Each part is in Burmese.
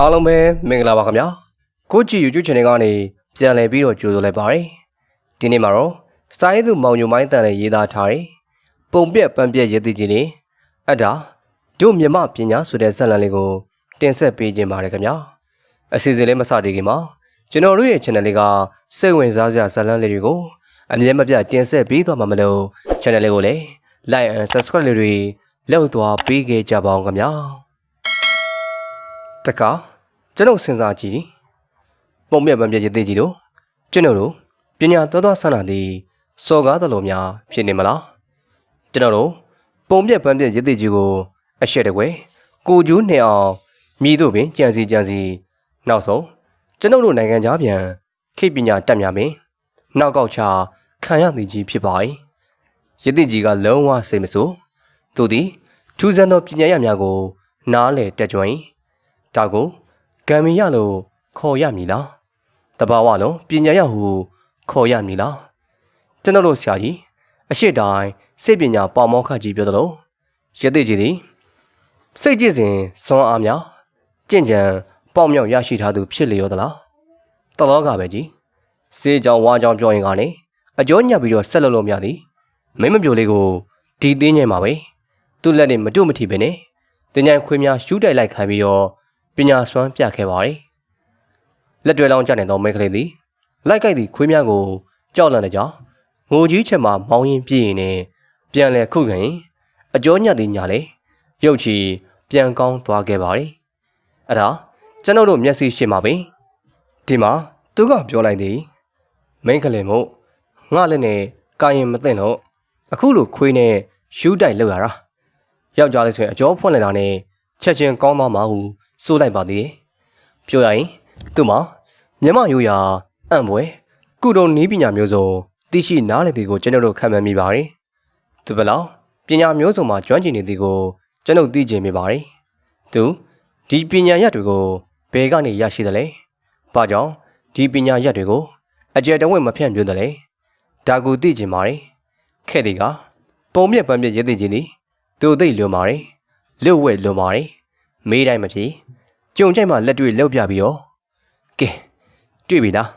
အားလုံးပဲမင်္ဂလာပါခင်ဗျာကိုကြည့် YouTube channel ကနေပြန်လည်ပြီးတော့ကြိုဆိုလိုက်ပါရစေဒီနေ့မှာတော့စာရေးသူမောင်ညိုမိုင်းတန်နဲ့ရေးသားထားတဲ့ပုံပြက်ပန်းပြက်ရေးသိခြင်းနေအတာတို့မြမပညာဆိုတဲ့ဇာတ်လမ်းလေးကိုတင်ဆက်ပေးခြင်းပါတယ်ခင်ဗျာအစီအစဉ်လေးမစသေးခင်မှာကျွန်တော်တို့ရဲ့ channel လေးကစိတ်ဝင်စားစရာဇာတ်လမ်းလေးတွေကိုအမြဲမပြတ်တင်ဆက်ပေးသွားမှာမလို့ channel လေးကိုလည်း like and subscribe လေးတွေလုပ်သွားပေးခဲ့ကြပါအောင်ခင်ဗျာ တခါကျွန်ုပ်စဉ်းစားကြည့်ပုံမြတ်ပန်းပြည့်ရသေးကြီးတို့ကျွန်တော်တို့ပညာတော်တော်ဆန္ဒသည်စော်ကားသလိုများဖြစ်နေမလားကျွန်တော်တို့ပုံမြတ်ပန်းပြည့်ရသေးကြီးကိုအရှက်တကွယ်ကိုကျူးနေအောင်မြည်တို့ပင်ကြံစီကြံစီနောက်ဆုံးကျွန်ုပ်တို့နိုင်ငံသားပြန်ခေတ်ပညာတက်များပင်နောက်ကောက်ချခံရသည်ကြီးဖြစ်ပါ၏ရသေးကြီးကလုံးဝစိတ်မဆိုးသူသည်ထူးဆန်းသောပညာရများကို နားလေတက်ကြွ၏ ဒါကိုကံမီရလို့ခေါ်ရမည်လားတဘာဝလုံးပညာရဟုခေါ်ရမည်လားကျွန်တော်တို့ဆရာကြီးအရှိတိုင်းစိတ်ပညာပေါမောခကြီးပြောသလိုရသေးကြီးသည်စိတ်ကြည်စဉ်ဇွန်အားများကြင်ကြံပေါမြောက်ရရှိထားသူဖြစ်လျောသလားတလောကပဲကြီးစေးကြောင်ဝါကြောင်ပြောရင်ကနေအကျော်ညက်ပြီးတော့ဆက်လုပ်လို့မရသည်မင်းမပြိုလေးကိုဒီသေးညင်ပါပဲသူ့လက်နဲ့မတို့မထီပဲနဲ့တင်ញိုင်ခွေးများရှူးတိုက်လိုက်ခံပြီးတော့ ပညာစွမ်းပြခဲ့ပါတယ်လက်တွဲလောင်းကြနေသောမိန်းကလေးသည်လိုက်ကြိုက်သည့်ခွေးများကိုကြောက်လန့်တဲ့ကြောင့်ငိုကြီးချက်မှမောင်းရင်ပြည့်ရင်နဲ့ပြန်လဲခုခံရင်အကျော်ညက်သည်ညာလေရုတ်ချီပြန်ကောင်းသွားခဲ့ပါတယ်အဲ့ဒါကျွန်တော်တို့မျက်စိရှင်းပါပဲဒီမှာသူကပြောလိုက်သည်မိန်းကလေးမို့ငါလည်းနဲ့ကာရင်မသိမ့်တော့အခုလိုခွေးနဲ့ရှူးတိုက်လောက်ရတာယောက်ျားလေးဆိုရင်အကျော်ဖွင့်လိုက်တာနဲ့ချက်ချင်းကောင်းသွားမှာဟု စိုးလိုက်ပါသေးတယ်ပြောရရင်သူ့မှာမြမရိုးရာအံ့ပွဲကုတုံနီးပညာမျိုးစုံသိရှိနားလည်သည်ကိုကျွန်တော်တို့ခံမှန်းမိပါတယ်သူဘယ်လောက်ပညာမျိုးစုံမှာကျွမ်းကျင်နေသည်ကိုကျွန်တော်သိချင်မိပါတယ်သူဒီပညာရက်တွေကိုဘယ်ကနေရရှိသလဲဘာကြောင့်ဒီပညာရက်တွေကိုအကျယ်တဝင့်မဖြန့်ပြတယ်လဲဒါကိုသိချင်ပါတယ်ခဲ့သည်ကပုံမြက်ပန်းမြက်ရည်သိချင်းသည်သူသိလွန်ပါတယ်လွတ်ဝဲလွန်ပါတယ်မေးတိုင်းမဖြစ် ကြုံကြိုက်မှလက်တွေ့လောက်ပြပြီးတော့ကဲတွေ့ပြီလား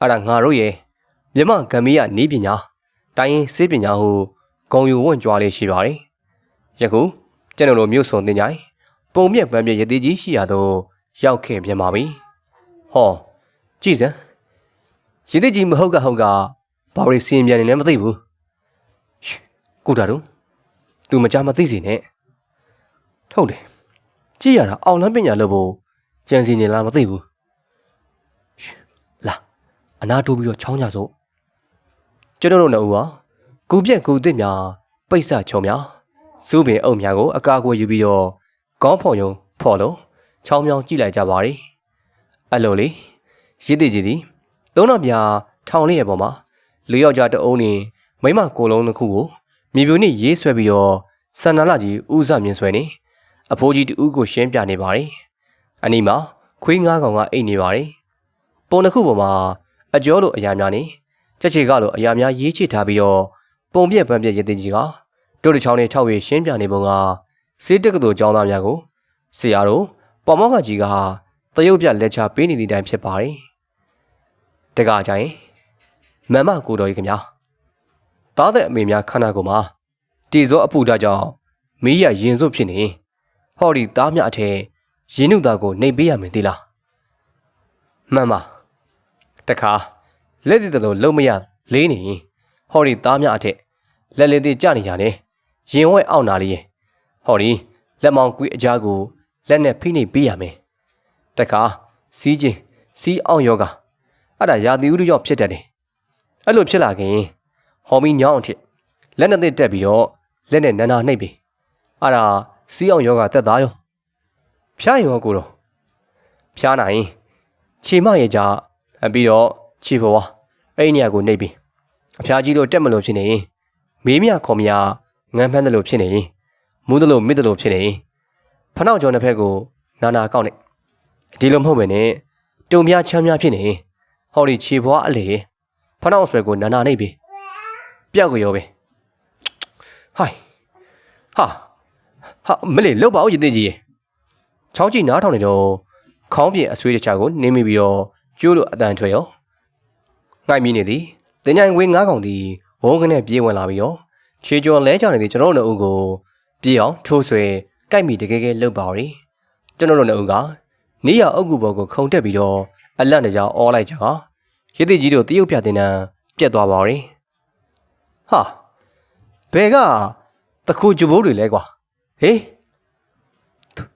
အဲ့ဒါငါတို့ရဲ့မြမဂမီးရနီးပညာတိုင်းရင်စေးပညာဟုဂုံယူဝန့်ကြွားလေးရှိပါတယ်ယခုကျွန်တော်တို့မြို့စုံတင်ကြိုင်ပုံမြက်ပန်းပြက်ရသေးကြီးရှိရတော့ရောက်ခဲ့ပြန်ပါပြီဟောကြည်စမ်းရသေးကြီးမဟုတ်ကဟုတ်ကဘာလို့စီရင်ပြန်နေလဲမသိဘူးရှ်ကိုတာတို့ तू မကြမသိစီနဲ့ဟုတ်တယ် ကြည့်ရတာအောင်လန်းပညာလို့ဖို့ကြံစီနေလားမသိဘူးရှ်လာအနာတိုးပြီးတော့ချောင်းကြစို့ကျွန်တော်တို့နှစ်ဦးဟာကူပြက်ကူတစ်များပိတ်ဆချုံများစူးပင်အုပ်များကိုအကာအကွယ်ယူပြီးတော့ကောင်းဖော်ယုံဖော်လို့ချောင်းမြောင်းကြည့်လိုက်ကြပါရီအဲ့လိုလေရစ်တည်ကြည်သည်သုံးတော်ပြထောင်လေးရဲ့ပေါ်မှာလူယောက်ျားတအုံးနေမိမကိုလုံးတစ်ခုကိုမြေပြူနဲ့ရေးဆွဲပြီးတော့ဆန္ဒလာကြီးဥစမြင်ဆွဲနေ အဖိုးကြီးတူကိုရှင်းပြနေပါတယ်အနီးမှာခွေးငါးကောင်ကအိတ်နေပါတယ်ပုံတစ်ခုပေါ်မှာအကျော်လိုအရာများနေချက်ချေကလိုအရာများရေးချထားပြီးတော့ပုံပြက်ပန်းပြက်ရည်တင်ကြီးကတို့တစ်ချောင်းနဲ့၆ရွေရှင်းပြနေပုံကစေးတက်ကတူចောင်းသားများကိုဆရာတို့ပေါ်မောက်ကကြီးကတရုတ်ပြလက်ချပေးနေသည့်တိုင်ဖြစ်ပါတယ်တကကြိုင်မမကိုတော်ကြီးခင်ဗျာသားတဲ့အမေများခန္ဓာကိုယ်မှာတီစောအပူဓာတ်ကြောင့်မီးရရင်စွတ်ဖြစ်နေ ဟောဒီသားမြအထက်ရင်းနှုသားကိုနှိပ်ပေးရမယ်သီလားမှန်ပါတခါလက်တည်တလုံးလုံးမရလေးနေရင်ဟောဒီသားမြအထက်လက်လေးသေးကြနေကြတယ်ရင်ဝဲအောက်နာလေးရဲ့ဟောဒီလက်မောင်ကွေးအကြားကိုလက်နဲ့ဖိနှိပ်ပေးရမယ်တခါစီးချင်းစီးအောင်ယောဂအဲ့ဒါရာသီဥတုကြောင့်ဖြစ်တတ်တယ်အဲ့လိုဖြစ်လာခင်ဟော်မီညောင်းအထက်လက်နဲ့တက်ပြီးတော့လက်နဲ့နန္နာနှိပ်ပြီအဲ့ဒါ စီးအောင်ယောဂတက်သားရောဖျားရောကိုတော့ဖျားနိုင်ခြေမရဲ့ကြပြီးတော့ခြေဘဝအဲ့ဒီနေရာကိုနှိပ်ပြီအဖျားကြီးတို့တက်မလို့ဖြစ်နေရင်မေးမြခေါ်မရငန်းဖမ်းတယ်လို့ဖြစ်နေရင်မူးတယ်လို့မစ်တယ်လို့ဖြစ်နေရင်ဖနောက်ကျော်နှစ်ဖက်ကိုနာနာကောက်နေဒီလိုမဟုတ်ပဲနဲ့တုံပြချမ်းများဖြစ်နေဟောဒီခြေဘွားအလေဖနောက်ဆွဲကိုနာနာနှိပ်ပြီပျောက်ကြရောပဲဟိုင်ဟာ ဟာမလေးလောက်ပါဦးရည်သိကြီးရေချောင်းကြည့်နားထောင်နေတော့ခေါင်းပြင်အဆွေးတခြားကိုနင်းမိပြီးတော့ကျိုးလိုအတန်ထွက်ရောငှိုက်မိနေသည်တင်ញိုင်ခွေးငါးကောင်သည်ဝုန်းကနေပြေးဝင်လာပြီးတော့ခြေကျော်လဲကြနေသည်ကျွန်တော်တို့နှစ်ဦးကိုပြေးအောင်ထိုးဆွဲကြိုက်မိတကယ်ကဲလှုပ်ပါရီကျွန်တော်တို့နှစ်ဦးကနေရအုပ်ကူဘော်ကိုခုံတက်ပြီးတော့အလန့်တကြားအော်လိုက်ကြတာရစ်တိကြီးတို့တရုတ်ပြတင်တန်းပြက်သွားပါရီဟာဘယ်ကတခုကျဘိုးတွေလဲကွာ ဟေး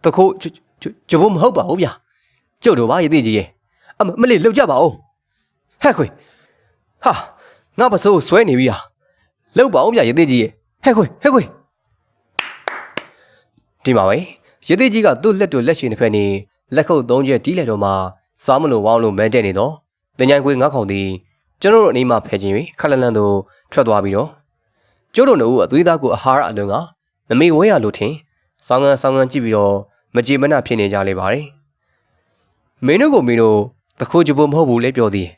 တခုကျဘိုးမဟုတ်ပါဘူးဗျာကျုပ်တို့ပါရစ်တိကြီးရဲ့အမလေးလှုပ်ကြပါဦးဟဲ့ခွေဟာငါပစိုးဆွဲနေပြီဟာလှုပ်ပါဦးဗျာရစ်တိကြီးရဲ့ဟဲ့ခွေဟဲ့ခွေဒီမှာပဲရစ်တိကြီးကသူ့လက်တို့လက်ရှင်တစ်ဖက်နေလက်ခုပ်သုံးချက်တီးလိုက်တော့မှစားမလို့ဝောင်းလို့မဲတဲ့နေတော့တင်ញိုင်ခွေငါးခေါင်သည်ကျွန်တော်တို့အနီးမှာဖယ်ခြင်း၍ခက်လန်လန်တို့ထွက်သွားပြီးတော့ကျိုးတို့တို့အသွေးသားကိုအဟာရအလွန်က မမေဝဲရလို့ထင်ဆောင်းငန်းဆောင်းငန်းကြည့်ပြီးတော့မကြေမနဖြစ်နေကြလေပါတယ်မင်းတို့ကမင်းတို့တခိုးကြဖို့မဟုတ်ဘူးလေပြောသည်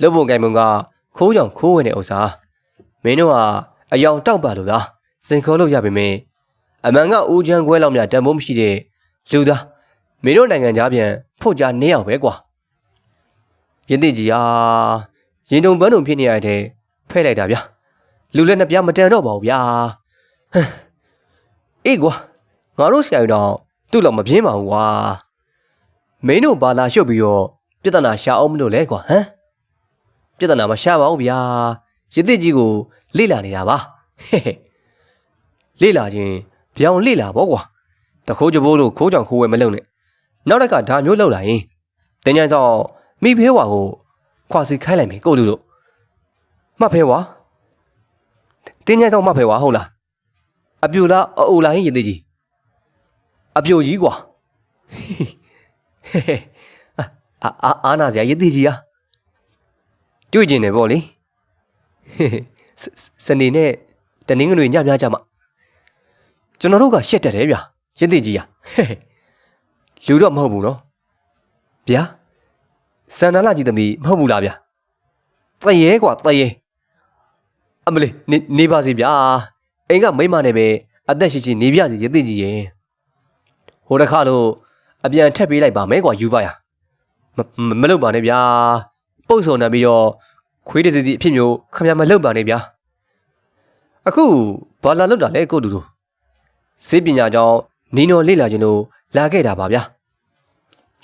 လုပ်ဖို့ကြိုင်မုံကခိုးကြောင်ခိုးဝင်တဲ့ဥစ္စာမင်းတို့ကအယောင်တောက်ပါလို့သာစင်ခေါ်လို့ရပါမယ်အမှန်ကဦးချမ်းခွဲလောက်များတန်ဖိုးမရှိတဲ့လူသားမင်းတို့နိုင်ငံသားပြန်ဖို့ကြနေအောင်ပဲကွာရင်သိကြီးဟာရင်တုံပန်းတုံဖြစ်နေရတဲ့ဖဲ့လိုက်တာဗျာလူလည်းနှစ်ပြားမတန်တော့ပါဘူးဗျာဟမ် အေးကွာငါတို့ဆရာကြီးတော့သူ့လောက်မပြင်းပါဘူးကွာမင်းတို့ဘာလာရှုပ်ပြီးတော့ပြဿနာရှာအောင်မလို့လဲကွာဟမ်ပြဿနာမရှာပါဘူးဗျာရင်သိကြီးကိုလေ့လာနေတာပါဟဲ့ဟဲ့လေ့လာခြင်းပြောင်းလေ့လာပေါ့ကွာတခိုးကြဘိုးတို့ခိုးကြောင်ခိုးဝဲမလုံနဲ့နောက်တက်ကဒါမျိုးလောက်လာရင်တင်ញိုင်းဆောင်မိဖေးဝါကိုခွာစီခိုင်းလိုက်မယ်ကိုလူတို့မှတ်ဖေးဝါတင်းញိုင်းဆောင်မှတ်ဖေးဝါဟုတ်လား အပြိုလားအအိုလားဟင်းရင်သေးကြီးအပြိုကြီးကွာအာအာအာနာစရာရင်သေးကြီးဟာတွေ့ကျင်တယ်ပေါ့လေစနေနဲ့တနင်္ဂနွေညများကြမှာကျွန်တော်တို့ကရှက်တက်တယ်ဗျာရင်သေးကြီးဟာလူတော့မဟုတ်ဘူးနော်ဗျာစန္ဒလာကြီးသမီးမဟုတ်ဘူးလားဗျာတရေကွာတရေအမလေးနေပါစီဗျာ အိမ်ကမိမနဲ့ပဲအသက်ရှိရှိနေပြစီရသိကြီးရင်ဟိုတစ်ခါတော့အပြန်ထက်ပေးလိုက်ပါမဲကွာယူပါရမမလုပ်ပါနဲ့ဗျာပုတ်ဆုံနေပြီးတော့ခွေးတစီစီအဖြစ်မျိုးခမရမလုပ်ပါနဲ့ဗျာအခုဘာလာလုပ်တာလဲကိုတူတူစေပညာကြောင့်နီနော်လေ့လာခြင်းလို့လာခဲ့တာပါဗျာ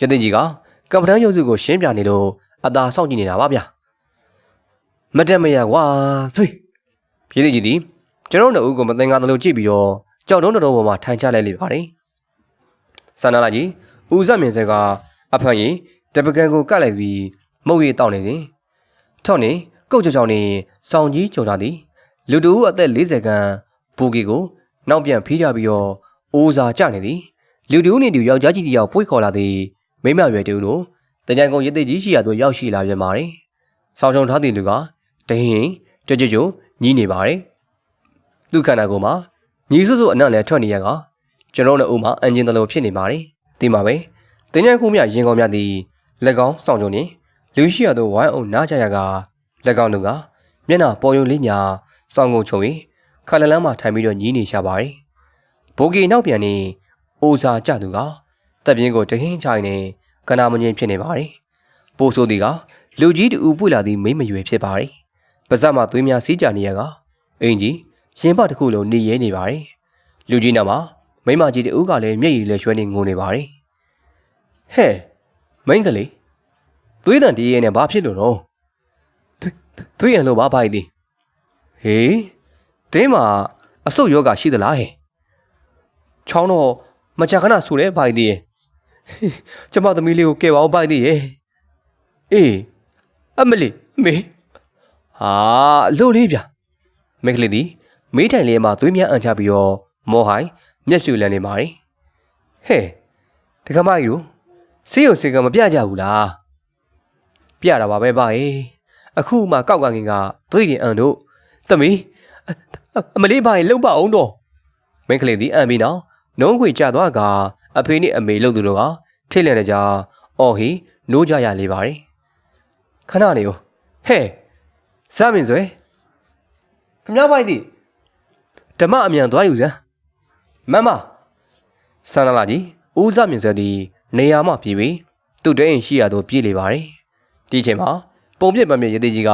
ရသိကြီးကကမ္ဘာတန်းရုပ်စုကိုရှင်းပြနေလို့အသာစောင့်ကြည့်နေတာပါဗျာမတက်မရကွာသွေးရသိကြီးဒီ ကျွန်တော်တို့အုပ်ကိုမသင်္ကာသလိုကြည့်ပြီးတော့ကြောက်တုံးတော်ပေါ်မှာထိုင်ချလိုက်လေပါတယ်ဆန္ဒလာကြီးဦးဇက်မြင်စဲကအဖန်ကြီးတပကံကိုကတ်လိုက်ပြီးမုတ်ရီတောက်နေစဉ်ထော့နေကုတ်ကြောင်ကြောင်နေစောင်းကြီးကြုံလာသည်လူတူအသက်40ခန်းဘူကီကိုနောက်ပြန်ဖေးကြပြီးတော့အိုးစာကျနေသည်လူတူနေသူယောက်ျားကြီးတယောက်ပွေခေါ်လာသည်မိမရွယ်တူတို့တကြံကုံရစ်သိကြီးရှိရာသို့ရောက်ရှိလာပြန်ပါတယ်ဆောင်းချုံထားတဲ့လူကတဟင်းကြွကြွကြွညီးနေပါတယ် သူ့ခန္ဓာကိုယ်မှာညီစွစွအနံ့လည်းထွက်နေရကကျွန်တော်တို့အုံမှာအန်ဂျင်တလို့ဖြစ်နေပါတယ်ဒီမှာပဲတင်းញံခုမြရင်ကောင်းမြသည်လက်ကောင်းစောင့်ကြုံနေလူရှိရသောဝိုင်းအောင်နားကြရကလက်ကောင်းတို့ကမျက်နှာပေါ်ယုံလေးများစောင်းကုန်ချုံပြီးခါလလန်းမှာထိုင်ပြီးတော့ညီးနေရှာပါတယ်ဘိုးကြီးနောက်ပြန်နေအိုစာကြသူကတပ်ပြင်းကိုတဟင်းချိုင်နေကနာမငင်းဖြစ်နေပါတယ်ပိုးဆိုးသည်ကလူကြီးတူပွေလာသည်မိမရွယ်ဖြစ်ပါတယ်ပါဇက်မှာသွေးများစီးကြနေရကအင်ကြီး ရင်ပတစ်ခုလုံးနေရဲနေပါတယ်။လူကြီးနာမှာမိမကြီးတူကလည်းမျက်ရည်လဲရွှဲနေငိုနေပါတယ်။ဟဲ့မိန်းကလေးသွေးတန်တီးရဲနဲ့ဘာဖြစ်လို့တော့သွေးရလို့ဘာဖိုက်သည်ဟေးတင်းမှာအဆုတ်ယောဂရှိသလားဟဲ့ချောင်းတော့မကြခဏဆူလဲဖိုက်သည်ကျမသမီးလေးကိုကဲပါအောင်ဖိုက်သည်ရဲ့အေးအမလီအမေဟာလို့လေးဗျမိန်းကလေးသည် မေးထိုင်လေးမှာသွေးမြအံချပြီးတော့မော်ဟိုင်မျက်ဖြူလန်နေပါ යි ဟဲ့တက္ကမကြီးတို့စေးရုံစေကမပြကြဘူးလားပြတာပါပဲပါရေအခုမှကောက်ကငင်ကသွေးရင်အန်တို့သမီးအမလေးပါရင်လှုပ်ပါအောင်တော့မင်းကလေးဒီအန်ပြီးနော်နှုံးခွေကြသွားကအဖေနဲ့အမေလှုပ်သူတို့ကထိတ်လန့်နေကြအော်ဟီနိုးကြရလေပါ යි ခဏနေဦးဟဲ့စမင်းစွဲခမ ्या ပိုက်သည် ဓမ္မအမြန်သွားယူစမ်းမမဆန္ဒလာကြီးဦးစားမြင်စက်သည်နေရာမှပြေးပြီးသူ့တအိမ်ရှိရသို့ပြေးလေပါတယ်ဒီအချိန်မှာပုံပြစ်ပန်းပြစ်ရသေးကြီးက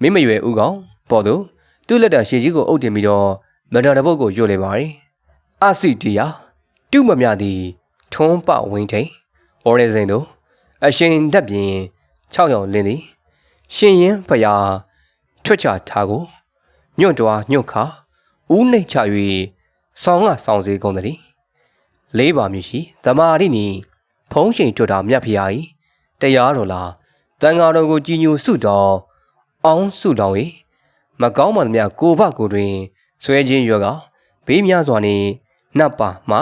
မင်းမရွယ်ဥကောင်ပေါ်သူသူ့လက်တံရှည်ကြီးကိုအုပ်တင်ပြီးတော့မန်တာတစ်ပုတ်ကိုရွတ်လေပါတယ်အစီတီယာတုမမြသည်ထွန်းပဝင်းထိန်အော်ရဇင်တို့အရှင်တက်ပြင်6ရောင်လင်းသည်ရှင်ရင်ဖျားထွက်ချထားကိုညွန့်တွားညွန့်ခါ ဦးနှိတ်ချ၍ဆောင်းကဆောင်းစေကုန်သည်လေးပါမြရှိသမာရိနီဖုံးရှိန်ထွတ်တာမြတ်ဖျား၏တရားတော်လားတန်ဃာတော်ကိုကြည်ညိုစုတော်အောင်စုတော်၏မကောင်းမှန်သမျှကိုဘကိုတွင်ဆွဲခြင်းရွက်ကဘေးများစွာနှင့်နတ်ပါမှာ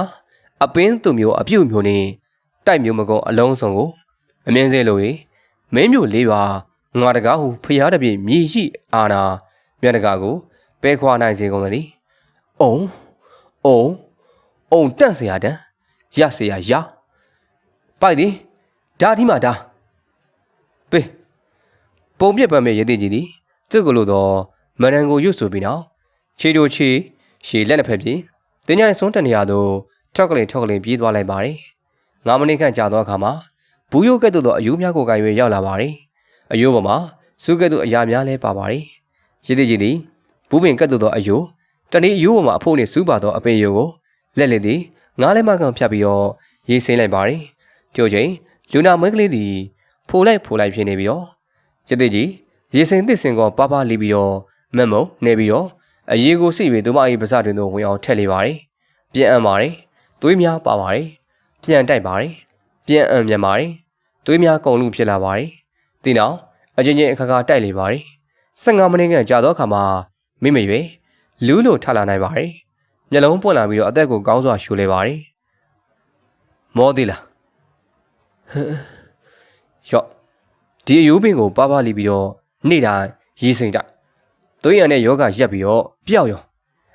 အပင်းသူမျိုးအပြုတ်မျိုးနှင့်တိုက်မျိုးမကုန်းအလုံးစုံကိုအမြင်စေလို၏မင်းမျိုးလေးပါငါတကားဟုဖျားတပြည့်မြည်ရှိအာနာမြတ်တကားကိုပဲခွာနိုင်စေကုန်သတည်း ။အုံအုံအုံတန့်စရာတန်ရစရာရပိုက်သည်ဒါဒီမှာဒါပေးပုံပြက်ပမ်းမဲ့ရတဲ့ကြီးသည်သူ့ကိုလိုသောမရန်ကိုရွတ်ဆိုပြီးနောက်ခြေတို့ခြေရှည်လက်နှစ်ဖက်ပြင်တင်းကြိုင်ဆုံးတနေရာသို့ထောက်ကလေးထောက်ကလေးပြေးသွားလိုက်ပါတယ်။ငါးမိနစ်ခန့်ကြာသောအခါမှာဘူးရုပ်ကဲ့သို့သောအယိုးများကိုကင်၍ရောက်လာပါတယ်။အယိုးပေါ်မှာစုကဲ့သို့အရာများလည်းပါပါတယ်။ရည်တည်ကြည်သည်ဘူးပင်ကဲ့သို့သောအယိုး တနေ့အယိုးပေါ်မှာအဖို့နှင့်စူးပါသောအပင်ယိုးကိုလက်လက်သည်ငားလဲမကောင်ဖြတ်ပြီးတော့ရေးစင်းလိုက်ပါတယ်ကြိုချိန်လူနာမွေးကလေးသည်ဖိုလိုက်ဖိုလိုက်ဖြစ်နေပြီးတော့ရည်တည်ကြီးရေစင်သစ်စင်ကောပါပါလီပြီးတော့မက်မုံနေပြီးတော့အရေးကိုစိပြီးသူမအီပါစတွင်သို့ဝင်အောင်ထက်လေပါတယ်ပြန်အံပါတယ်သွေးများပါပါတယ်ပြန်တိုက်ပါတယ်ပြန်အံမြန်ပါတယ်သွေးများကုန်လူဖြစ်လာပါတယ်ဒီနောက်အချင်းချင်းအခါခါတိုက်လေပါတယ်15မိနစ်ခန့်ကြာသောအခါမှာမိမရွေ လူးလို့ထလာနိုင်ပါတယ်မျက်လုံးပွင့်လာပြီးတော့အသက်ကိုကောင်းစွာရှူလေပါတယ်မောသေးလားရော့ဒီအယိုးပင်ကိုပါပါလီပြီးတော့နေ့တိုင်းရီးစိမ့်တိုက်သွေးရံတဲ့ယောဂရက်ပြီးတော့ပျောက်ရော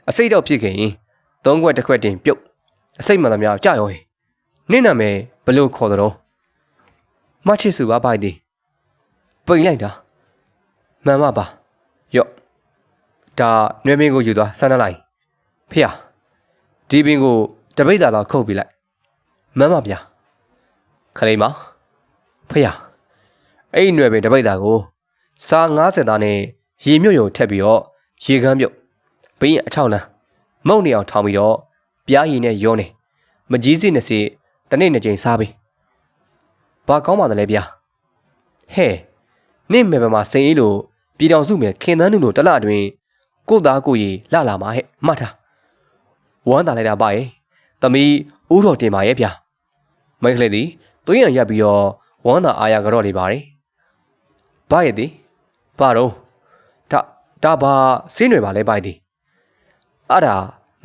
အစိတ်တော့ဖြစ်ခင်သုံးခွက်တစ်ခွက်တင်ပြုတ်အစိတ်မှန်သမျှကြာရောဟင်နင့်နာမည်ဘလို့ခေါ်တော့မချစ်စုပါပိုက်သည်ပိန်လိုက်တာမှန်ပါပါရော့ ဒါနွေမင်းကိုယူသွားဆန်းနှလိုက်ဖေဟာဒီပင်ကိုတပိတ်တာလောက်ခုတ်ပြလိုက်မှန်ပါဗျာခလေးမဖေဟာအဲ့ဒီနွေပင်တပိတ်တာကိုစား90သားနဲ့ရေမြုပ်ရုံထက်ပြီးတော့ရေကမ်းမြုပ်ဘင်းအချောက်လန်းမုံနေအောင်ထောင်းပြီးတော့ပြားရည်နဲ့ရောနေမကြီးစိနဲ့စီတနေ့နှစ်ကြိမ်စားပြီးဘာကောင်းပါသလဲဗျာဟဲ့နေ့မေပမှာစိန်အေးလို့ပြည်တော်စုမယ်ခင်သန်းနုလို့တလအတွင်း ကိုသားကိုရီလှလာမှာဟဲ့မှတ်ထားဝမ်းသာလိုက်တာပါရဲ့သမီးဦးတော်တင်ပါရဲ့ဗျာမိတ်ကလေးသည်သွေးရံရက်ပြီးတော့ဝမ်းသာအားရကြော့နေပါတယ်ဘာရဲ့သည်ဘာတော့ဒါဒါဘာစင်းတွေပါလဲပိုက်သည်အဲ့ဒါ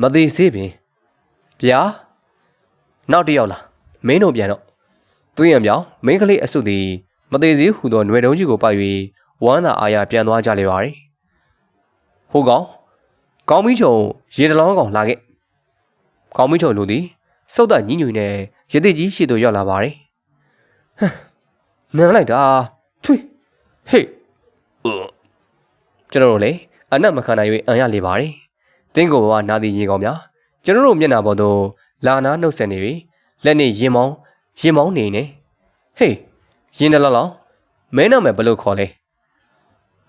မသေးစေးပင်ဗျာနောက်တစ်ယောက်လားမင်းတို့ပြန်တော့သွေးရံပြောင်းမင်းကလေးအဆုသည်မသေးစေးဟူသောຫນွေတုံးကြီးကိုပိုက်၍ဝမ်းသာအားရပြန်သွားကြလေပါသည် ဟိုကောင်ကောင်းမီးချုံရေတလောင်းကောင်လာခဲ့ကောင်းမီးချုံလူသည်စုတ်တညညွညနဲ့ရတိကြီးရှေ့သို့ရောက်လာပါတယ်ဟမ်နန်းလိုက်တာထွေးဟေးကျွန်တော်တို့လည်းအနက်မခံနိုင်၍အံရလေပါတယ်တင်းကိုဘဝနာသည်ရေကောင်များကျွန်တော်တို့မျက်နှာပေါ်သို့လာနာနှုတ်ဆက်နေပြီလက်နဲ့ရင်မောင်းရင်မောင်းနေနေဟေးရင်တလောလောမဲနာမယ်ဘလို့ခေါ်လဲ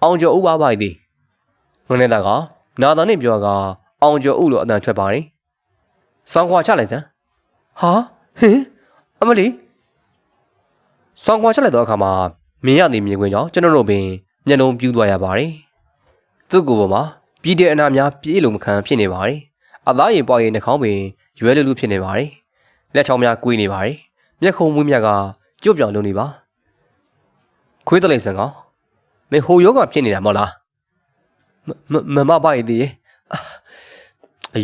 အောင်ကျော်ဥပါပါသည် ငုံနေတာကနာသာနဲ့ပြောကအောင်ကျော်ဥလို့အတန်ထွက်ပါတယ်ဆောင်းခွာချလိုက်စမ်းဟာဟင်အမလီဆောင်းခွာချလိုက်တော့အခါမှာမြင်ရသည်မြင်ခွင့်ကြောင့်ကျွန်တော်တို့ပင်မျက်လုံးပြူးသွားရပါတယ်သူ့ကိုယ်ပေါ်မှာပြည်တဲ့အနာများပြေးလို့မခံဖြစ်နေပါတယ်အသားရည်ပွားရည်နှာခေါင်းပင်ရွဲလူလူဖြစ်နေပါတယ်လက်ချောင်းများကွေးနေပါတယ်မျက်ခုံးမွေးမြတ်ကကြွပြောင်လုံးနေပါခွေးတလိမ့်စံကောင်မင်းဟိုယောဂဖြစ်နေတာမဟုတ်လား မမမပါရည်တည်း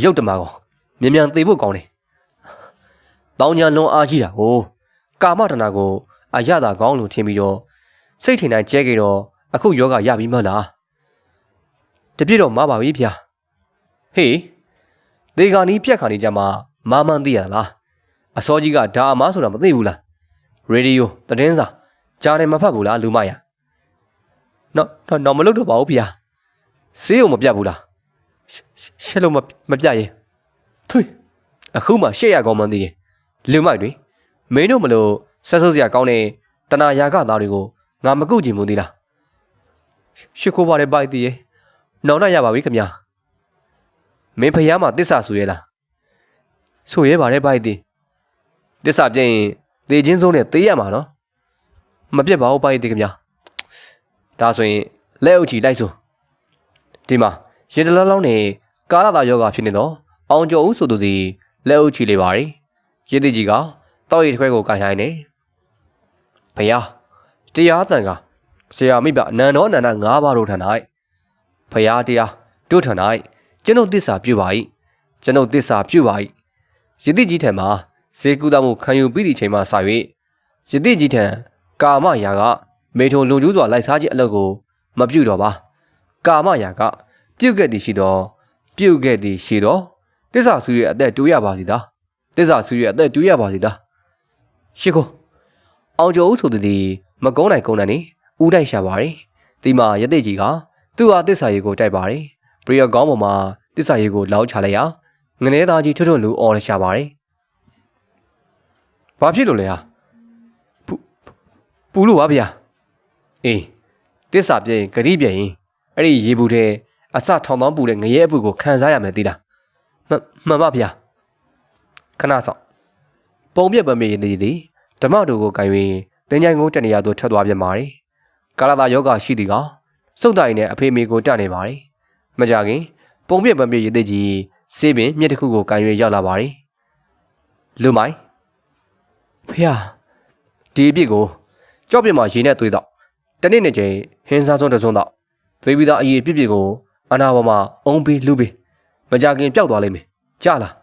ရုပ်တမကောင်မြန်မြန်သေဖို့ကောင်းတယ်တောင်းညာလွန်အားကြီးတာကိုကာမတနာကိုအရသာကောင်းလို့ထင်ပြီးတော့စိတ်ထင်တိုင်းကျဲကြတော့အခုယောဂရပြီမဟုတ်လားတပြည့်တော့မပါပြီဗျာဟေးဒေဂာနီးပြက်ခါနေကြမှာမာမန်းသိရလားအစောကြီးကဒါအမားဆိုတာမသိဘူးလားရေဒီယိုသတင်းစာကြားတယ်မဖတ်ဘူးလားလူမရနော်နော်နော်မလုပ်တော့ပါဘူးဗျာ ဆေးုံမပြတ်ဘူးလားရှက်လို့မမပြတ်ရင်ထွေးအခုမှရှက်ရကောင်းမှန်းသိရင်လူမိုက်တွေမင်းတို့မလို့ဆက်ဆုပ်စရာကောင်းတဲ့တဏှာယာကသားတွေကိုငါမကုကြည့်မှုသေးလားရှ िख ိုးပါတဲ့ပိုက်တည်ရေနောင်နာရပါပြီခင်ဗျာမင်းဖျားမှာတစ္ဆာဆိုရဲလားဆိုရဲပါတယ်ပိုက်တည်တစ္ဆာပြည့်ရင်သေချင်းဆုံးနဲ့သေရမှာနော်မပြတ်ပါဘူးပိုက်တည်ခင်ဗျာဒါဆိုရင်လက်အုပ်ချီလိုက်ဆို ဒီမှာရေတလောလောင်းနဲ့ကာလသာယောဂဖြစ်နေတော့အောင်ကျော်ဦးဆိုသူသည်လက်အုပ်ချီလေးပါရီရည်တည်ကြီးကတောက်ရည်တစ်ခွဲကိုကိုင်ထိုင်နေဘုရားတရားတန်ကဆရာမိဘအနန္တောအနန္တ၅ပါးတို့ထံ၌ဘုရားတရားတို့ထံ၌ကျွန်ုပ်သစ္စာပြုပါ၏ကျွန်ုပ်သစ္စာပြုပါ၏ရည်တည်ကြီးထံမှာဇေကုသမှုခံယူပြီးသည့်ချိန်မှစ၍ရည်တည်ကြီးထံကာမရာကမေထုံလုံကျူးစွာလိုက်စားခြင်းအလုပ်ကိုမပြုတော့ပါ ကာမရာက ပြုတ်ခဲ့သည်ရှိသောပြုတ်ခဲ့သည်ရှိသောတစ္ဆာဆူရဲ့အသက်တူရပါစီသာတစ္ဆာဆူရဲ့အသက်တူရပါစီသာရှိခိုအောင်ကျော်ဦးဆိုသူသည်မကုန်းနိုင်ကုန်းနိုင်နေဦးတိုက်ရှာပါရီဒီမှာရတဲ့ကြီးကသူ့ဟာတစ္ဆာရီကိုတိုက်ပါရီပရိယကောင်းပေါ်မှာတစ္ဆာရီကိုလောက်ချလိုက်ရာငနေသားကြီးထွတ်ထွတ်လူအော်ရှာပါရီဘာဖြစ်လို့လဲဟာပူပူလို့ပါဗျာအေးတစ္ဆာပြည့်ရင်ဂရိပြည့်ရင် အဲ့ဒီရေဘူးတဲ့အစထောင်သောပူတဲ့ငရဲအပူကိုခံစားရမယ်သိလားမှန်မှန်ပါဗျာခဏဆောင်ပုံပြက်ပမေးနေသည်ဓမ္မတို့ကိုကင်၍တင်ကြိုင်ကိုတနေရာသို့ထွက်သွားပြန်ပါသည်ကာလသာယောဂရှိသည်ကစုတ်တိုင်နဲ့အဖေမေကိုတနေပါသည်မကြခင် ပုံပြက်ပမေးရသည်ကြီးစေးပင်မြစ်တစ်ခုကိုကင်၍ရောက်လာပါသည်လူမိုင်းဖေဟာဒီအပြစ်ကိုကြော့ပြစ်မှာရေနဲ့သွေးတော့တနေ့နဲ့ချိန်ဟင်းစားစုံတစ်စုံတော့ သွေးပြီးသားအရေးပြစ်ပြစ်ကိုအနာပေါ်မှာအုံးပြီးလူပြီးမကြခင်ပျောက်သွားလိမ့်မယ်ကြလား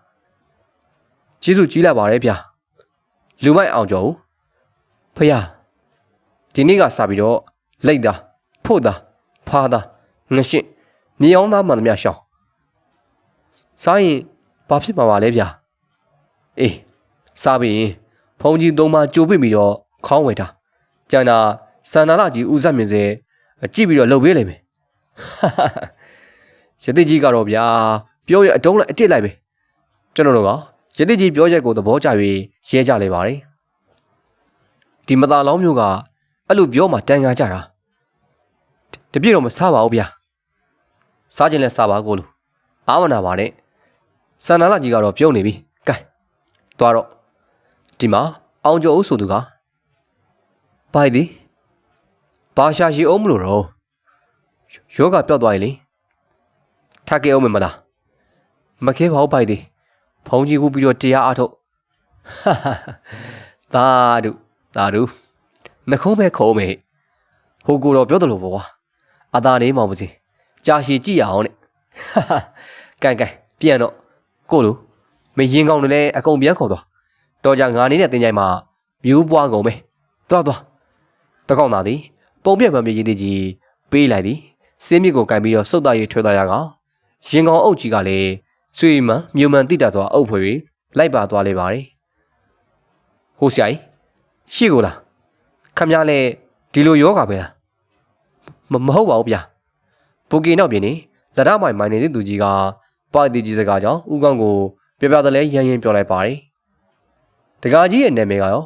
ကျေးဇူးကြီးလာပါတယ်ဗျာလူမိုက်အောင်ကျော်ဖះဒီနေ့ကစပြီးတော့လိတ်တာဖို့တာဖားတာငရှင်းမြေအောင်သားမှန်သမျှရှောင်းစားရင်ဘာဖြစ်မှာပါလဲဗျာအေးစားပြီးရင်ဖုန်ကြီးသုံးပါကြိုးပိပြီးတော့ခေါင်းဝယ်တာကျန်တာစန္ဒလာကြီးဦးဆက်မြင်စေကြည့်ပြီးတော့လှုပ်ပေးလိုက်မယ် ရတိကြီးကတော့ဗျာပြောရအတုံးလိုက်အတစ်လိုက်ပဲကျွန်တော်တို့ကရတိကြီးပြောချက်ကိုသဘောကျ၍ရဲကြလေပါတယ်ဒီမသားလောင်းမျိုးကအဲ့လိုပြောမှတန်ခါကြတာတပြည့်တော့မစားပါဘူးဗျာစားခြင်းလဲစားပါကိုလို့အာမနာပါနဲ့စန္ဒလာကြီးကတော့ပြုံးနေပြီကဲသွားတော့ဒီမှာအောင်ကျော်ဦးဆိုသူကဘိုက်သည်ဘာရှာရှိအောင်မလို့တော့ ယောဂပျောက်သွားရင်လေထပ်ကြအောင်မလားမခဲပါဘူးပိုက်သည်ဖုံးကြီးကူပြီးတော့တရားအားထုတ်သာဓုသာဓုနှခုံးပဲခုံးမေဟိုကိုတော့ပြောတယ်လို့ပေါ့ကွာအသာနေမောင်မစီကြာရှည်ကြည့်ရအောင်နဲ့ကန်ကန်ပြန်တော့ကိုလူမရင်ကောင်းတယ်လဲအကုန်ပြန်ခေါ်သွားတော်ကြငါနေတဲ့တင်ကြိုင်မှာမြူးပွားကုန်ပဲသွားသွားတကောင်းသားသည်ပုံပြက်မမြေရည်တည်ကြီးပေးလိုက်သည် စင်းမြစ်ကိုကန်ပြီးတော့စုတ်သားရီထွေသွားရကောင်ရင်ကောင်အုပ်ကြီးကလည်းဆွေမှန်မြုံမှန်တိတာစွာအုပ်ဖွေပြီးလိုက်ပါသွားလေပါတယ်ဟိုဆရာကြီးရှိကိုလားခမလဲဒီလိုယောဂပဲလားမမဟုတ်ပါဘူးဗျာပူကီနောက်ပြင်နေလက်ရမိုင်မိုင်နေတဲ့သူကြီးကပါတီကြီးစကားကြောင့်ဥကောင်းကိုပြပြတလဲရန်ရင်ပြောလိုက်ပါတယ်တကာကြီးရဲ့နာမည်ကရော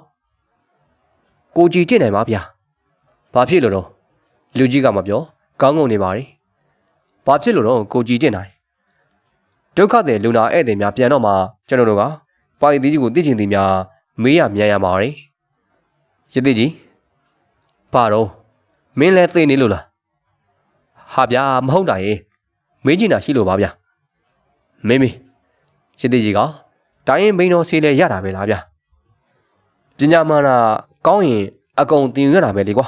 ကိုကြီးတင့်နိုင်ပါဗျာဘာဖြစ်လို့တော့လူကြီးကမပြော ကောင်းကုန်နေပါ रे ဘာဖြစ်လို့တော့ကိုကြီးတင့်နိုင်ဒုက္ခတဲ့လူနာဧည့်သည်များပြန်တော့မှကျွန်တော်တို့ကပါရီတီကြီးကိုသိချင်သည်များမေးရမြန်ရပါ रे ရတိကြီးဘာတော့မင်းလဲသိနေလို့လားဟာဗျာမဟုတ်တာရေမေးချင်တာရှိလို့ပါဗျာမေးမေးရတိကြီးကတိုင်းရင်မင်းတော်စီလဲရတာပဲလားဗျာပညာမာနာကောင်းရင်အကုန်တင်ရတာပဲလေကွာ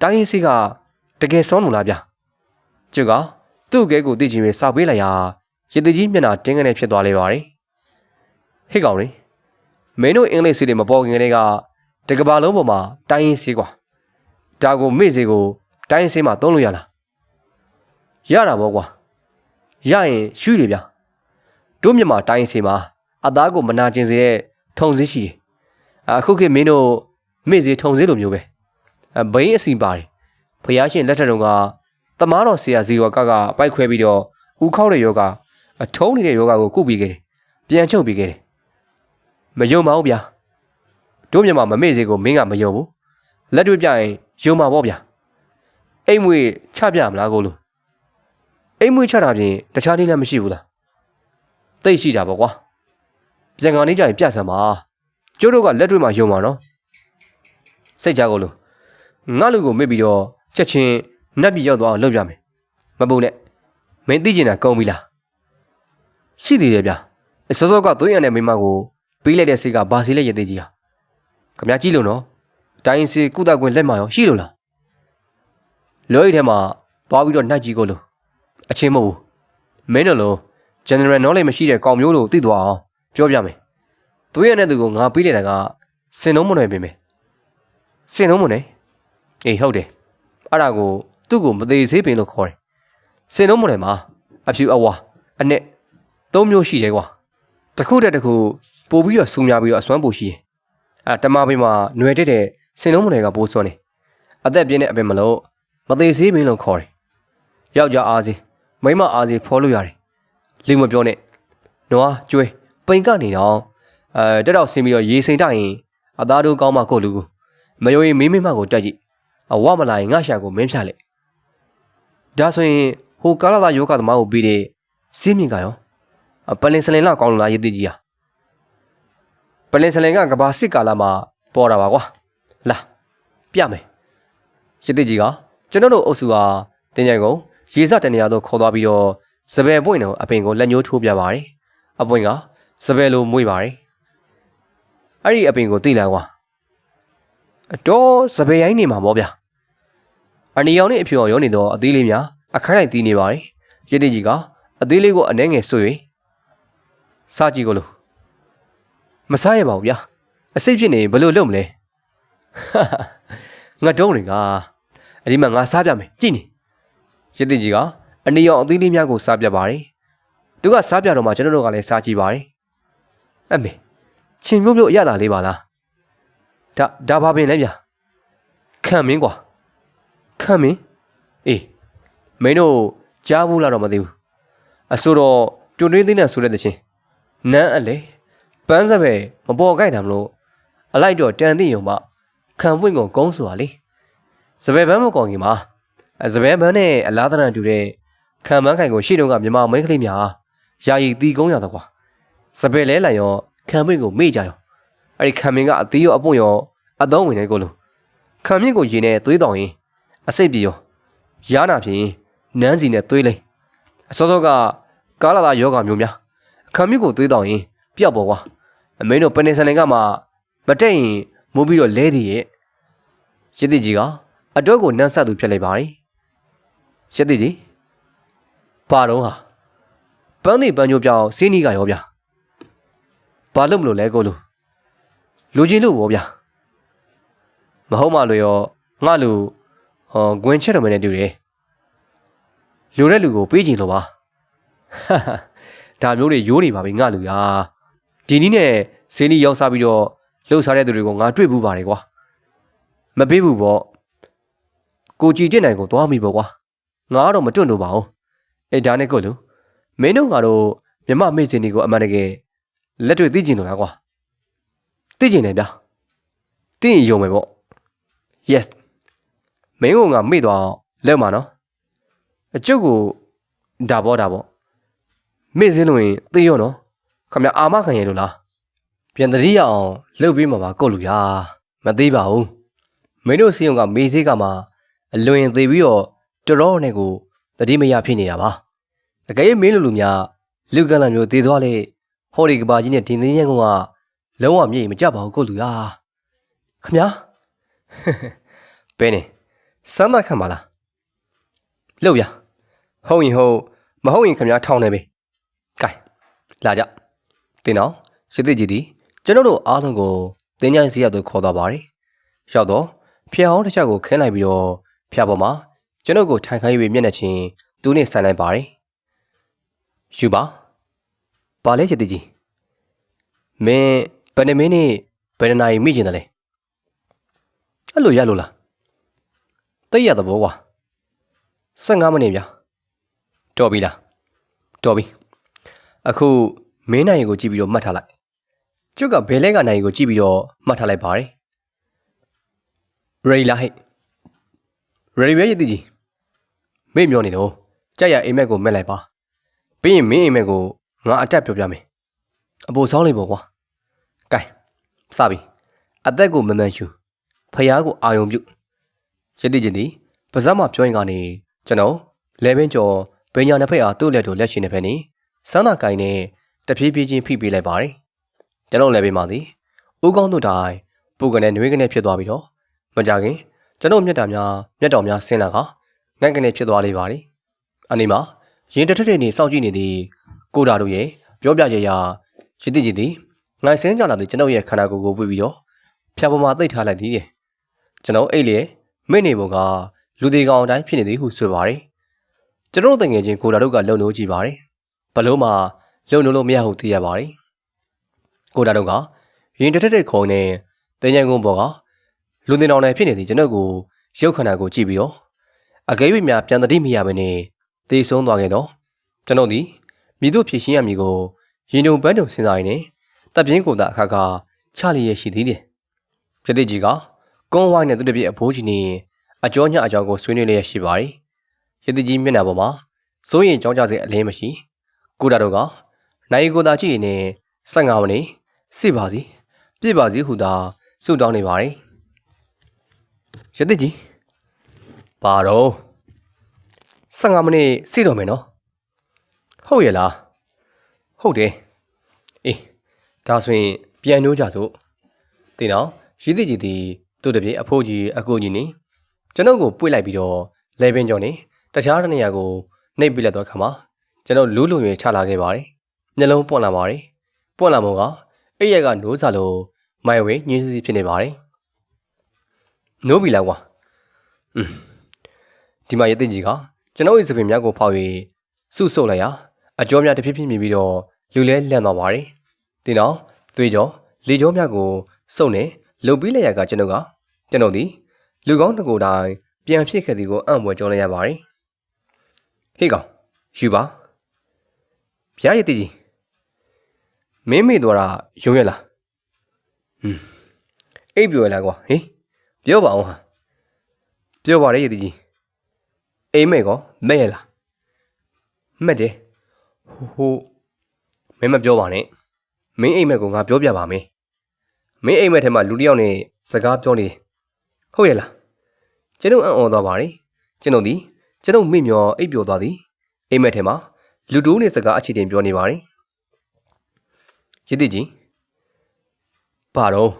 တိုင်းရင်စီက တကယ်စောလို့လားဗျာကျုပ်ကသူ့ကဲကိုသိချင်ပြီးစာပေးလိုက်ရာရတိကြီးမျက်နှာတင်းကနေဖြစ်သွားလေပါတယ်ဟေ့ကောင်လေမင်းတို့အင်္ဂလိပ်စီတွေမပေါ်ခင်ကတည်းကတကဘာလုံးပေါ်မှာတိုင်းရင်စီကွာဒါကိုမေ့စီကိုတိုင်းရင်စီမှာသုံးလို့ရလားရတာပေါ့ကွာရရင်ရှူးလေဗျာတို့မြမတိုင်းစီမှာအသားကိုမနာကျင်စေတဲ့ထုံစည်းရှိတယ်အခုခေတ်မင်းတို့မေ့စီထုံစည်းလိုမျိုးပဲဘိန်းအစီပါတယ် ဖျားရှင်လက်ထက်တုန်းကတမားတော်ဆရာဇီဝကကပိုက်ခွဲပြီးတော့ဥခောက်တဲ့ယောဂအထုံးနေတဲ့ယောဂကိုကုပြီးခဲ့တယ်ပြန်ချုပ်ပြီးခဲ့တယ်မယုံပါဘူးဗျာတို့မြန်မာမမေ့စေကိုမင်းကမယုံဘူးလက်တွေ့ပြရင်ယုံမှာပေါ့ဗျာအိမ်မွေချပြမလားကိုလူအိမ်မွေချတာပြင်တခြားနည်းလည်းမရှိဘူးလားသိရှိတာပေါ့ကွာပြန်ကနေကြရင်ပြဆံပါကျိုးတို့ကလက်တွေ့မှာယုံမှာနော်စိတ်ကြကိုလူငါလူကိုမေ့ပြီးတော့ ချက်ချင်းနတ်ပြည်ရောက်သွားအောင်လုပ်ပြမယ်မပူနဲ့မင်းသိကျင်တာကုန်ပြီလားရှိသေးတယ်ဗျာစောစောကသွေးရတဲ့မိမကိုပေးလိုက်တဲ့စိတ်ကဘာစီလဲရသေးကြီးဟာခမကြည့်လို့နော်တိုင်းစီကုသကွင်းလက်မရောရှိလို့လားလောရီထဲမှာသွားပြီးတော့နှက်ကြီးကိုလို့အချင်းမဟုတ်ဘူးမင်းတို့လို general knowledge မရှိတဲ့ကောင်မျိုးလို့သိသွားအောင်ပြောပြမယ်သွေးရတဲ့သူကိုငါပေးလိုက်တာကစင်လုံးမွန်နေပြီမယ်စင်လုံးမွန်နေအေးဟုတ်တယ် အဲ့ဒါကိုသူ့ကိုမသေးသေးပင်လို့ခေါ်တယ်စင်လုံးမွန်နေမှာအဖြူအဝါအနဲ့သုံးမျိုးရှိတယ်ကွာတစ်ခုတည်းတစ်ခုပို့ပြီးတော့စူများပြီးတော့အစွမ်းပိုရှိတယ်အဲတမပင်မှာຫນွယ်တက်တဲ့စင်လုံးမွန်တွေကပိုးစွန်းနေအသက်ပြင်းတဲ့အပင်မလို့မသေးသေးပင်လို့ခေါ်တယ်ယောက်ျားအားစီမိန်းမအားစီဖော်လို့ရတယ်လူမပြောနဲ့နွားကျွဲပိန်ကနေတော့အဲတက်တော့ဆင်းပြီးတော့ရေစိမ်တိုက်ရင်အသားတို့ကောင်းမှကိုလူကိုမယိုရင်မင်းမမကိုတက်ကြည့် အဝမလာရင်ငါရှာကိုမင်းဖြတ်လေဒါဆိုရင်ဟိုကာလာသာယောဂသမားကိုပြီးတဲ့စီးမြင်ကရောအပလင်စလင်လောက်ကောင်းလို့လားရည်တည်ကြီးဟာပလင်စလင်ကကဘာစစ်ကာလာမှာပေါ်တာပါကွာလာပြမယ်ရည်တည်ကြီးကကျွန်တော်တို့အုပ်စုဟာတင်ကြိုင်ကုန်ရေစတနေရာသို့ခေါ်သွားပြီးတော့စပယ်ပွင့်တော်အပင်ကိုလက်ညှိုးထိုးပြပါတယ်အပွင့်ကစပယ်လိုမွေ့ပါတယ်အဲ့ဒီအပင်ကိုသိလိုက်ကွာ အတော်စပယ်ရိုင်းနေမှာပေါ့ဗျာအနီရောင်နဲ့အဖြူအောင်ရောနေတော့အသေးလေးများအခန်းလိုက်တီးနေပါတယ်ရည်တည်ကြီးကအသေးလေးကိုအနှဲငယ်ဆွ၍စားကြည့်ကိုလို့မစားရပါဘူးဗျာအစိတ်ဖြစ်နေဘယ်လိုလုပ်မလဲငါတုံးတွေကအဒီမှာငါစားပြမယ်ကြည့်နေရစ်တိကြီးကအနီရောင်အသီးလေးများကိုစားပြပါတယ်သူကစားပြတော့မှကျွန်တော်တို့ကလည်းစားကြည့်ပါတယ်အမေချင်းမျိုးမျိုးအရသာလေးပါလား ဒါဒါဘာပင်လဲဗျာခံမင်းကွာခံမင်းအေးမင်းတို့ကြားဘူးလားတော့မသိဘူးအဆိုတော့တွန်းတွင်းသိနေဆိုတဲ့တချင်းနန်းအလေပန်းစပယ်မပေါ်ကြိုက်တာမလို့အလိုက်တော့တန်သိရုံမှခံပွင့်ကုန်ကုန်းဆိုတာလေစပယ်ပန်းမကောင်းခင်မှာစပယ်ပန်းနဲ့အလားတရန်တူတဲ့ခံပန်းခိုင်ကိုရှေ့တုန်းကမြမမိန်းကလေးများယာယီတီကုန်းရတော့ကွာစပယ်လဲလိုက်ရောခံပွင့်ကိုမေ့ကြရော အဲ့ဒီခံမင်းကအသေးရောအပွင့်ရောအသုံးဝင်နေကိုလို့ခံမြင့်ကိုရင်နဲ့သွေးတောင်ရင်အစိတ်ပြေရောရားနာဖြင့်နန်းစီနဲ့သွေးလိမ့်အစောစောကကားလာတာယောဂမျိုးများခံမြင့်ကိုသွေးတောင်ရင်ပျောက်ပေါ်ကွာအမင်းတို့ပနေဆလင်ကမှမတက်ရင်မိုးပြီးတော့လဲတည်ရဲ့ရစ်တိကြီးကအတော့ကိုနန်းဆက်သူဖြစ်လိုက်ပါ යි ရစ်တိကြီးဘာတော့ဟာပန်းနေပန်းညိုပြောင်းစင်းနီးကရောဗျာဘာလို့မလို့လဲကိုလူ လူချင်းလို့ဗောဗျာမဟုတ်မှလို့ရောငါလူဟောဂွင်ချက်တော်မနဲ့တူတယ်လူတဲ့လူကိုပေးချင်လို့ပါဒါမျိုးတွေရိုးနေပါပြီငါလူရာဒီနည်းနဲ့ဈေးနီးရောက်စားပြီးတော့လှုပ်ရှားတဲ့သူတွေကိုငါတွေ့ဘူးပါတယ်ကွာမပေးဘူးပေါ့ကိုကြည်တက်နိုင်ကိုသွားမိပေါ့ကွာငါကတော့မတွန့်တော့ပါဘူးအေးဒါနဲ့ကိုလူမင်းတို့ငါတို့မြမမေ့စင်ဒီကိုအမှန်တကယ်လက်တွေ့သိကျင်လို့လားကွာ သိကျင်တယ်ဗျာသိရင်ယုံမယ်ပေါ့ yes မင်းကငါမေ့သွားအောင်လက်မှာနော်အကျုပ်ကိုဒါပေါ့ဒါပေါ့မေ့စင်းလို့ရင်သိရောနော်ခမအာမခံရလို့လားပြန်တတိရအောင်လှုပ်ပြီးမှာပါကုတ်လူရာမသေးပါဘူးမင်းတို့စီယုံကမေးစေးကမှအလွင်သေးပြီးတော့တော်တော်နဲ့ကိုတတိမရဖြစ်နေတာပါအကယ်၍မင်းလူလူများလူကလန်မျိုးသေးသွားလေဟော်ဒီကဘာကြီးနဲ့ဒင်းသိန်းရန်ကုန်က လုံးဝမြေမကြပါဘူးကုတ်လူရာခမဘယ်နေစမ်းသပ်ခံပါလားလှုပ်ရဟုတ်ရင်ဟုတ်မဟုတ်ရင်ခမထောင်းနေပြီကဲလာကြတင်တော့ရစ်တိကြီးဒီကျွန်တော်တို့အားလုံးကိုတင်းကြိုင်းစီရသို့ခေါ်သွားပါတယ်ရောက်တော့ဖျက်ဟောင်းတစ်ချက်ကိုခင်းလိုက်ပြီးတော့ဖျက်ပေါ်မှာကျွန်တော်ကိုထိုင်ခိုင်းပြီးမျက်နှာချင်းသူနဲ့ဆိုင်လိုက်ပါတယ်ယူပါပါလဲရစ်တိကြီးမင်း ဘယ်နှမင်းနဲ့ဘယ်နှနာရီမိကျင်တယ်လဲအဲ့လိုရလို့လားတိတ်ရတဲ့ဘောကွာ15မိနစ်ဗျာတော်ပြီလားတော်ပြီအခုမင်းနိုင်ကိုကြည့်ပြီးတော့မှတ်ထားလိုက်ကျုပ်ကဘဲလဲကနိုင်ကိုကြည့်ပြီးတော့မှတ်ထားလိုက်ပါတယ်ရေလာဟဲ့ရေပဲရည်တည်ကြီးမေ့မျောနေတော့ကြက်ရအိမ်မက်ကိုမက်လိုက်ပါပြီးရင်မင်းအိမ်မက်ကိုငါအတက်ပြောပြမယ်အပိုဆောင်းလေးပေါ့ကွာ ကဲစပြီအသက်ကိုမမှန်ရှူဖះကိုအာယုံပြုရည်တည်ချင်းဒီပါဇက်မှာပြောရင်ကနေကျွန်တော်လဲဘင်းကျော်ဘင်းညာနှစ်ဖက်အားသူ့လက်တို့လက်ရှင်နှစ်ဖက်နေစမ်းသာကိုင်းနဲ့တဖြည်းဖြည်းချင်းဖိပေးလိုက်ပါတယ်ကျွန်တော်လဲဘင်းမှာသည်ဦးကောင်းတို့တိုင်းပူကနေနှွေးကနေဖြစ်သွားပြီးတော့မကြခင်ကျွန်တော်မြတ်တာများမြတ်တော်များဆင်းလာကငန့်ကနေဖြစ်သွားလေးပါတယ်အနေမှာရင်တစ်ထက်ထက်နေစောင့်ကြည့်နေသည်ကိုတာတို့ရဲ့ပြောပြချက်အရရည်တည်ကြည်သည် ငိုင်ဆင်းကြလာသည်ကျွန်တော်ရဲ့ခန္ဓာကိုယ်ကိုပွေပြီးတော့ဖြာပေါ်မှာသိပ်ထားလိုက်သည်ကျွန်တော်အိတ်လေမိနေပုံကလူသေးကောင်အတိုင်းဖြစ်နေသည်ဟုဆိုပါတယ်ကျွန်တော်တငယ်ချင်းကိုတာတို့ကလုံလို့ကြည့်ပါတယ်ဘလို့မှလုံလို့လို့မရဟုသိရပါတယ်ကိုတာတို့ကရင်တစ်ထက်ထက်ခုံနေတင်ញံကုန်းပေါ်ကလူသေးတော်နဲ့ဖြစ်နေသည်ကျွန်တော်ကိုရုပ်ခန္ဓာကိုကြည့်ပြီးတော့အကယ်၍များပြန်တတိမရဘဲနဲ့သေဆုံးသွားခဲ့တော့ကျွန်တော်သည်မိတို့ဖြည့်ရှင်းရမည်ကိုရင်ုံပန်းတုံစဉ်းစားရင်းနဲ့ တပ်ပြင်းကိုသာအခါခါချလျက်ရှိသေးတယ်ပြတိကြီးကကွန်ဝိုင်းနဲ့သူတပြည့်အဘိုးကြီးနေအကျော်ညအကြောင်းကိုဆွေးနွေးလျက်ရှိပါတယ်ရတိကြီးမျက်နှာပေါ်မှာစိုးရင်ကြောင်းကြစေအလင်းမရှိကိုတာတို့ကနိုင်ကိုသာကြည့်ရင်15မိနစ်စိပါစီပြည့်ပါစီဟူသာဆုတောင်းနေပါတယ်ရတိကြီးပါတော့15မိနစ်စိတော့မယ်နော်ဟုတ်ရဲ့လားဟုတ်တယ်အေး ဒါဆိုရင်ပြန်နှိုးကြစို့တင်တော့ရည်တည်ကြည်သည်သူ့တပြည့်အဖိုးကြီးအကိုကြီးနေကျွန်ုပ်ကိုပွေ့လိုက်ပြီးတော့လဲပင်ကျော်နေတခြားတစ်နေရာကိုနှိပ်ပြလိုက်တော့ခါမှာကျွန်တော်လူးလုံရွေချလာခဲ့ပါတယ်မျက်လုံးပွင့်လာပါတယ်ပွင့်လာမို့ကအဲ့ရက်ကနိုးစားလို့မိုင်ဝေညင်းစီဖြစ်နေပါတယ်နိုးပြီလားကွာอืมဒီမှာရတဲ့ကြီးကကျွန်တော်ရဲ့စပင်များကိုဖောက်၍စုဆုပ်လိုက်ရာအကျော်များတစ်ဖြည်းဖြည်းမြင်ပြီးတော့လူလဲလန့်သွားပါတယ် ဒီနောက်သွေးကြောလေကြောများကိုစုပ်နေလုံပြီးလိုက်ရကကျွန်တော်ကကျွန်တော်ဒီလူကောင်းတစ်ကိုယ်တိုင်ပြန်ဖြစ်ခဲ့သည်ကိုအံ့ဘွယ်ကြောလိုက်ရပါတယ်ဟေးကောင်ယူပါဘုရားရည်တည်ကြီးမင်းမေ့သွားတာယုံရလားဟွန်းအိပ်ပြောလာကွာဟေးပြောပါအောင်ဟာပြောပါရဲ့ရည်တည်ကြီးအိမ်မဲကောမဲ့ရလားမက်တယ်ဟိုမင်းမပြောပါနဲ့ မင်းအိမ်မက်ကိုငါပြောပြပါမယ်မင်းအိမ်မက်ထဲမှာလူတစ်ယောက်နဲ့စကားပြောနေတယ်ဟုတ်ရဲ့လားကျွန်တော်အံ့ဩသွားပါတယ်ကျွန်တော်ဒီကျွန်တော်မိမျောအိပ်ပျော်သွားသည်အိမ်မက်ထဲမှာလူတိုးနဲ့စကားအခြေတင်ပြောနေပါတယ်ရည်တည်ကြီးဘာတော့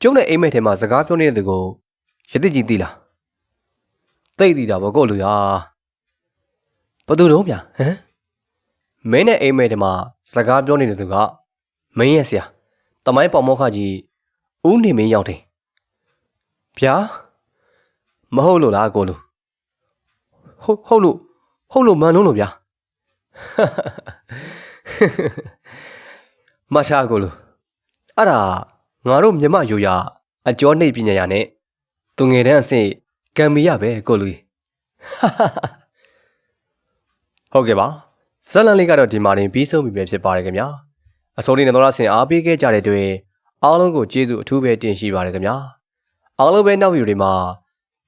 ကျုံနဲ့အိမ်မက်ထဲမှာစကားပြောနေတဲ့သူကိုရည်တည်ကြီးသိလားသိသိတာဘောကိုလူရာဘသူတော့ဗျဟမ်မင်းနဲ့အိမ်မဲတမှာ စကားပြောနေတဲ့သူကမင်းရဲ့ဆရာတမိုင်းပေါမောခကြီးဦးနေမင်းရောက်တယ်ဗျာမဟုတ်လို့လားကိုလူဟုတ်ဟုတ်လို့ဟုတ်လို့မှန်လို့လို့ဗျာမချာကိုလူအဲ့ဒါငါတို့မြမယူရအကျော်နှိပ်ပညာရနဲ့သူငယ်တန်းအဆင့်ကံမီရပဲကိုလူဟုတ်ကဲ့ပါ ဇက်လန်လေးကတော့ဒီမှာတင်ပြီးဆုံးပြီပဲဖြစ်ပါတယ်ခင်ဗျာအစိုးရနဲ့တော့ဆင်အားပေးခဲ့ကြတဲ့တွေ့အားလုံးကိုကျေးဇူးအထူးပဲတင်ရှိပါတယ်ခင်ဗျာအားလုံးပဲနောက်ဗီဒီယိုတွေမှာ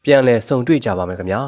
ပြန်လည်ဆုံတွေ့ကြပါမယ်ခင်ဗျာ